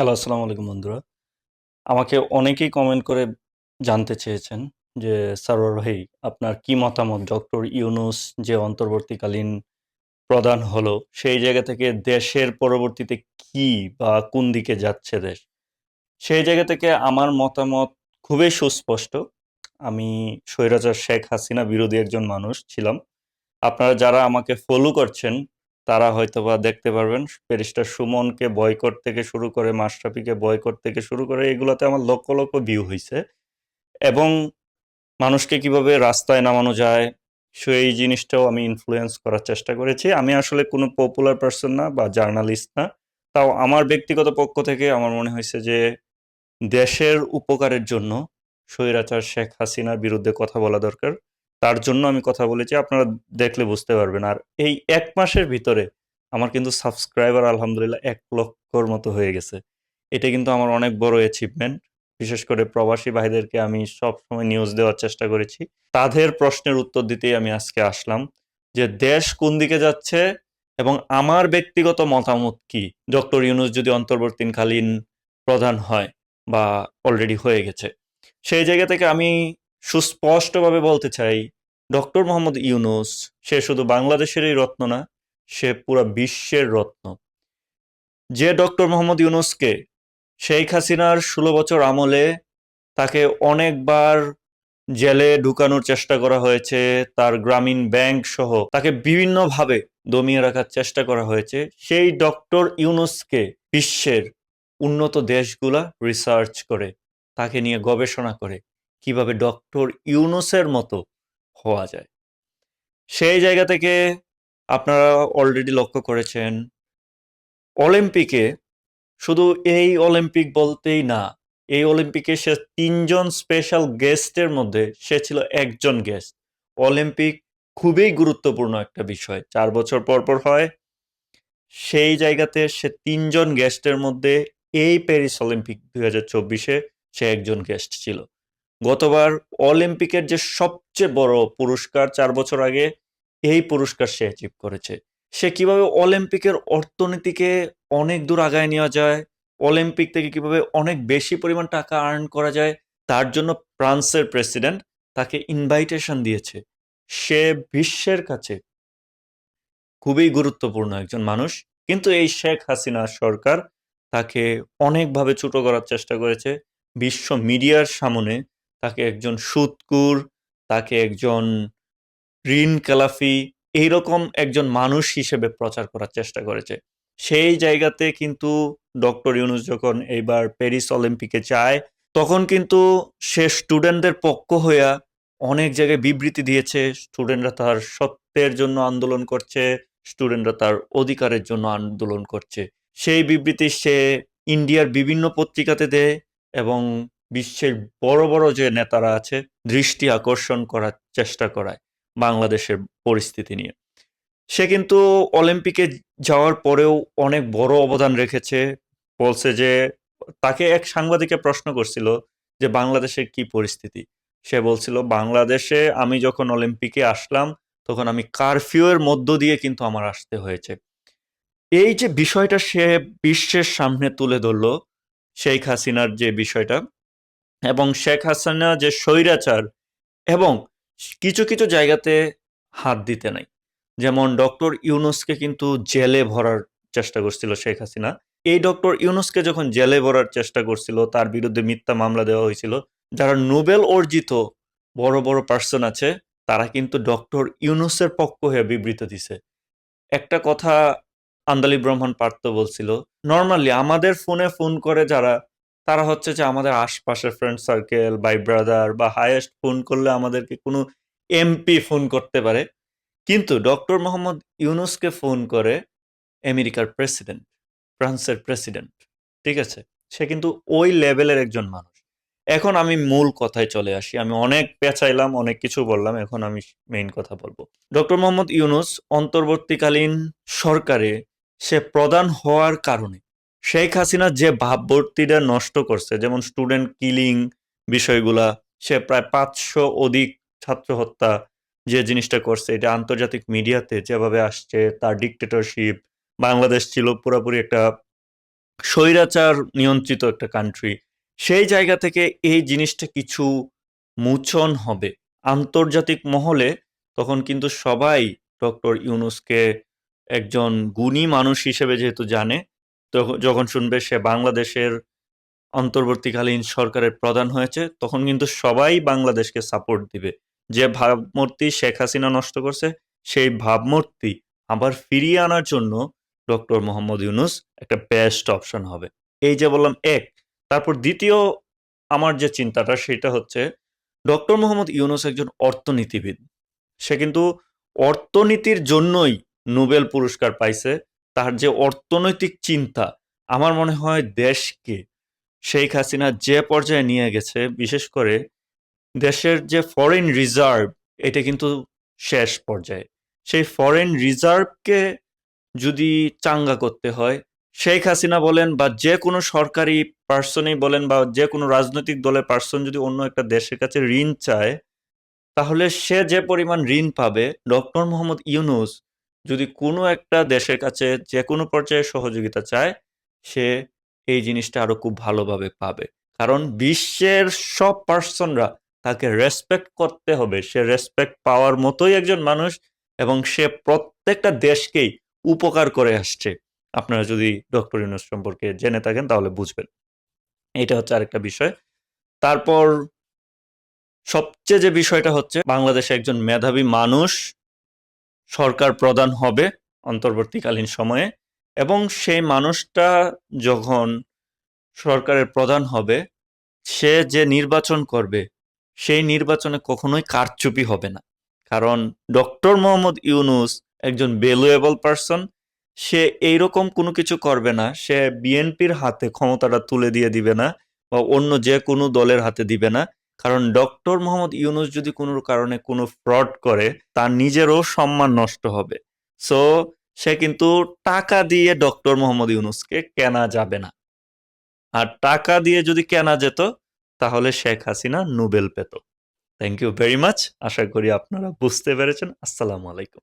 Hello, আসসালামু আলাইকুম বন্ধুরা। আমাকে অনেকেই কমেন্ট করে জানতে চেয়েছেন যে, "সারোয়ার ভাই, আপনার কি মতামত ডক্টর ইউনুস যে অন্তর্বর্তীকালীন প্রদান হলো, সেই জায়গা থেকে দেশের পরবর্তীতে কি বা কোন দিকে যাচ্ছে দেশ?" সেই জায়গা থেকে আমার মতামত খুবই সুস্পষ্ট। আমি স্বৈরাচার শেখ হাসিনা বিরোধী একজন মানুষ ছিলাম। আপনারা যারা আমাকে ফলো করছেন, তারা হয়তোবা দেখতে পারবেন ব্যারিস্টার সুমনকে বয়কট থেকে শুরু করে মাশরাফিকে বয়কট থেকে শুরু করে এগুলাতে আমার লক্ষ, লক্ষ ভিউ হয়েছে এবং মানুষকে কীভাবে রাস্তায় নামানো যায়, সেই জিনিসটাও আমি ইনফ্লুয়েন্স করার চেষ্টা করেছি। আমি আসলে কোনো পপুলার পারসন না বা জার্নালিস্ট না। তাও আমার ব্যক্তিগত পক্ষ থেকে আমার মনে হয়েছে যে, দেশের উপকারের জন্য স্বৈরাচার শেখ হাসিনার বিরুদ্ধে কথা বলা দরকার। তার জন্য আমি কথা বলেছি। আপনারা দেখলে বুঝতে পারবেন। আর এই এক মাসের ভিতরে আমার কিন্তু সাবস্ক্রাইবার আলহামদুলিল্লাহ এক লক্ষর মতো হয়ে গেছে। এটা কিন্তু আমার অনেক বড় অ্যাচিভমেন্ট। বিশেষ করে প্রবাসী ভাইদেরকে আমি সবসময় নিউজ দেওয়ার চেষ্টা করেছি। তাদের প্রশ্নের উত্তর দিতেই আমি আজকে আসলাম যে, দেশ কোন দিকে যাচ্ছে এবং আমার ব্যক্তিগত মতামত কি? ডক্টর ইউনুস যদি অন্তর্বর্তীকালীন প্রধান হয় বা অলরেডি হয়ে গেছে। সেই জায়গা থেকে আমি সুস্পষ্টভাবে বলতে চাই, ডক্টর মোহাম্মদ ইউনুস সে শুধু বাংলাদেশেরই রত্ন না, সে পুরা বিশ্বের রত্ন। যে ডক্টর মোহাম্মদ ইউনুসকে শেখ হাসিনার ১৬ বছর আমলে তাকে অনেকবার জেলে ঢুকানোর চেষ্টা করা হয়েছে, তার গ্রামীণ ব্যাংক সহ তাকে বিভিন্নভাবে দমিয়ে রাখার চেষ্টা করা হয়েছে। সেই ডক্টর ইউনুসকে বিশ্বের উন্নত দেশগুলা রিসার্চ করে, তাকে নিয়ে গবেষণা করে কীভাবে ডক্টর ইউনুসের মতো হওয়া যায়। সেই জায়গা থেকে আপনারা অলরেডি লক্ষ্য করেছেন অলিম্পিকে শুধু এই অলিম্পিক বলতেই না, এই অলিম্পিকে সে তিনজন স্পেশাল গেস্টের মধ্যে সে ছিল একজন গেস্ট। অলিম্পিক খুবই গুরুত্বপূর্ণ একটা বিষয়। চার বছর পর, পর হয়। সেই জায়গাতে সে তিনজন গেস্টের মধ্যে এই প্যারিস অলিম্পিক ২০২৪ এ সে একজন গেস্ট ছিল। গতবার অলিম্পিকের যে সবচেয়ে বড় পুরস্কার চার বছর আগে, এই পুরস্কার সে অ্যাচিভ করেছে। সে কীভাবে অলিম্পিকের অর্থনীতিকে অনেক দূর আগায় নেওয়া যায়, অলিম্পিক থেকে কীভাবে অনেক বেশি পরিমাণ টাকা আর্ন করা যায়, তার জন্য ফ্রান্সের প্রেসিডেন্ট তাকে ইনভাইটেশন দিয়েছে। সে বিশ্বের কাছে খুবই গুরুত্বপূর্ণ একজন মানুষ। কিন্তু এই শেখ হাসিনা সরকার তাকে অনেকভাবে ছোট করার চেষ্টা করেছে। বিশ্ব মিডিয়ার সামনে তাকে একজন সুৎকুর, তাকে একজন ঋণ খেলাফি, এইরকম একজন মানুষ হিসেবে প্রচার করার চেষ্টা করেছে। সেই জায়গাতে কিন্তু ডক্টর ইউনুস যখন এইবার প্যারিস অলিম্পিকে চায় তখন কিন্তু সে স্টুডেন্টদের পক্ষ হইয়া অনেক জায়গায় বিবৃতি দিয়েছে। স্টুডেন্টরা তার সত্যের জন্য আন্দোলন করছে, স্টুডেন্টরা তার অধিকারের জন্য আন্দোলন করছে। সেই বিবৃতি সে ইন্ডিয়ার বিভিন্ন পত্রিকাতে দেয় এবং বিশ্বের বড়, বড় যে নেতারা আছে, দৃষ্টি আকর্ষণ করার চেষ্টা করায় বাংলাদেশের পরিস্থিতি নিয়ে। সে কিন্তু অলিম্পিকে যাওয়ার পরেও অনেক বড় অবদান রেখেছে। বলছে যে তাকে এক সাংবাদিকে প্রশ্ন করছিল যে, "বাংলাদেশের কি পরিস্থিতি?" সে বলছিল, "বাংলাদেশে আমি যখন অলিম্পিকে আসলাম, তখন আমি কারফিউ এর মধ্য দিয়ে কিন্তু আমার আসতে হয়েছে।" এই যে বিষয়টা সে বিশ্বের সামনে তুলে ধরল, শেখ হাসিনার যে বিষয়টা এবং শেখ হাসিনা যে স্বৈরাচার এবং কিছু, কিছু জায়গাতে হাত দিতে নাই। যেমন ডক্টর ইউনুসকে কিন্তু জেলে ভরার চেষ্টা করছিল শেখ হাসিনা। এই ডক্টর ইউনুসকে যখন জেলে ভরার চেষ্টা করছিল, তার বিরুদ্ধে মিথ্যা মামলা দেওয়া হয়েছিল। যারা নোবেল অর্জিত বড়, বড় পার্সন আছে, তারা কিন্তু ডক্টর ইউনুসের পক্ষ হয়ে বিবৃতি দিছে। একটা কথা আন্দালি রহমান পার্থ বলছিল, নর্মালি আমাদের ফোনে ফোন করে যারা, তারা হচ্ছে যে আমাদের আশপাশের ফ্রেন্ড সার্কেল, বাই ব্রাদার বা হায়েস্ট ফোন করলে আমাদেরকে কোনো এমপি ফোন করতে পারে। কিন্তু ডক্টর মোহাম্মদ ইউনুসকে ফোন করে আমেরিকার প্রেসিডেন্ট, ফ্রান্সের প্রেসিডেন্ট। ঠিক আছে? সে কিন্তু ওই লেভেলের একজন মানুষ। এখন আমি মূল কথায় চলে আসি। আমি অনেক পেঁচাইলাম, অনেক কিছু বললাম। এখন আমি মেইন কথা বলব ডক্টর মোহাম্মদ ইউনুস অন্তর্বর্তীকালীন সরকারে সে প্রধান হওয়ার কারণে শেখ হাসিনা যে ভাবমূর্তিটা নষ্ট করছে, যেমন স্টুডেন্ট কিলিং বিষয়গুলা, সে প্রায় ৫০০ অধিক ছাত্র হত্যা যে জিনিসটা করছে, এটা আন্তর্জাতিক মিডিয়াতে যেভাবে আসছে, তার ডিক্টেটরশিপ, বাংলাদেশ ছিল পুরাপুরি একটা স্বৈরাচার নিয়ন্ত্রিত একটা কান্ট্রি সেই জায়গা থেকে এই জিনিসটা কিছু মোচন হবে। আন্তর্জাতিক মহলে তখন কিন্তু সবাই ডক্টর ইউনুসকে একজন গুণী মানুষ হিসেবে যেহেতু জানে যখন শুনবে সে বাংলাদেশের অন্তর্বর্তীকালীন সরকারের প্রধান হয়েছে, তখন কিন্তু সবাই বাংলাদেশকে সাপোর্ট দিবে। যে ভাবমূর্তি শেখ হাসিনা নষ্ট করছে, সেই ভাবমূর্তি আবার ফিরিয়ে আনার জন্য ডক্টর মোহাম্মদ ইউনুস একটা বেস্ট অপশন হবে। এই যে বললাম, এক। তারপর দ্বিতীয় আমার যে চিন্তাটা, সেটা হচ্ছে ডক্টর মোহাম্মদ ইউনুস একজন অর্থনীতিবিদ। সে কিন্তু অর্থনীতির জন্যই নোবেল পুরস্কার পাইছে তার যে অর্থনৈতিক চিন্তা, আমার মনে হয় দেশকে শেখ হাসিনা যে পর্যায়ে নিয়ে গেছে, বিশেষ করে দেশের যে ফরেন রিজার্ভ এটা কিন্তু শেষ পর্যায়ে। সেই ফরেন রিজার্ভকে যদি চাঙ্গা করতে হয়, শেখ হাসিনা বলেন বা যে কোনো সরকারি পার্সনই বলেন বা যে কোনো রাজনৈতিক দলের পার্সন যদি অন্য একটা দেশের কাছে ঋণ চায়, তাহলে সে যে পরিমাণ ঋণ পাবে, ডক্টর মোহাম্মদ ইউনুস যদি কোনো একটা দেশের কাছে যে কোনো পর্যায়ে সহযোগিতা চায়, সে এই জিনিসটা আরও খুব ভালোভাবে পাবে। কারণ বিশ্বের সব পার্সনরা তাকে রেসপেক্ট করতে হবে। সে রেসপেক্ট পাওয়ার মতোই একজন মানুষ এবং সে প্রত্যেকটা দেশকেই উপকার করে আসছে। আপনারা যদি ডক্টর ইউনুস সম্পর্কে জেনে থাকেন, তাহলে বুঝবেন। এটা হচ্ছে আরেকটা বিষয়। তারপর সবচেয়ে যে বিষয়টা হচ্ছে, বাংলাদেশে একজন মেধাবী মানুষ সরকার প্রদান হবে অন্তর্বর্তীকালীন সময়ে এবং সেই মানুষটা যখন সরকারের প্রধান হবে, সে যে নির্বাচন করবে, সেই নির্বাচনে কখনোই কারচুপি হবে না। কারণ ডক্টর মোহাম্মদ ইউনুস একজন ভ্যালুয়েবল পারসন সে এইরকম কোনো কিছু করবে না, সে বিএনপির হাতে ক্ষমতাটা তুলে দিয়ে দিবে না বা অন্য যে কোনো দলের হাতে দিবে না। কারণ ডক্টর মোহাম্মদ ইউনুস যদি কোনো কারণে কোনো ফ্রড করে, তার নিজেরও সম্মান নষ্ট হবে। সো সে কিন্তু টাকা দিয়ে ডক্টর মোহাম্মদ ইউনুসকে কেনা যাবে না। আর টাকা দিয়ে যদি কেনা যেত, তাহলে শেখ হাসিনা নোবেল পেত। থ্যাংক ইউ ভেরি মাচ আশা করি আপনারা বুঝতে পেরেছেন। আসসালামু আলাইকুম।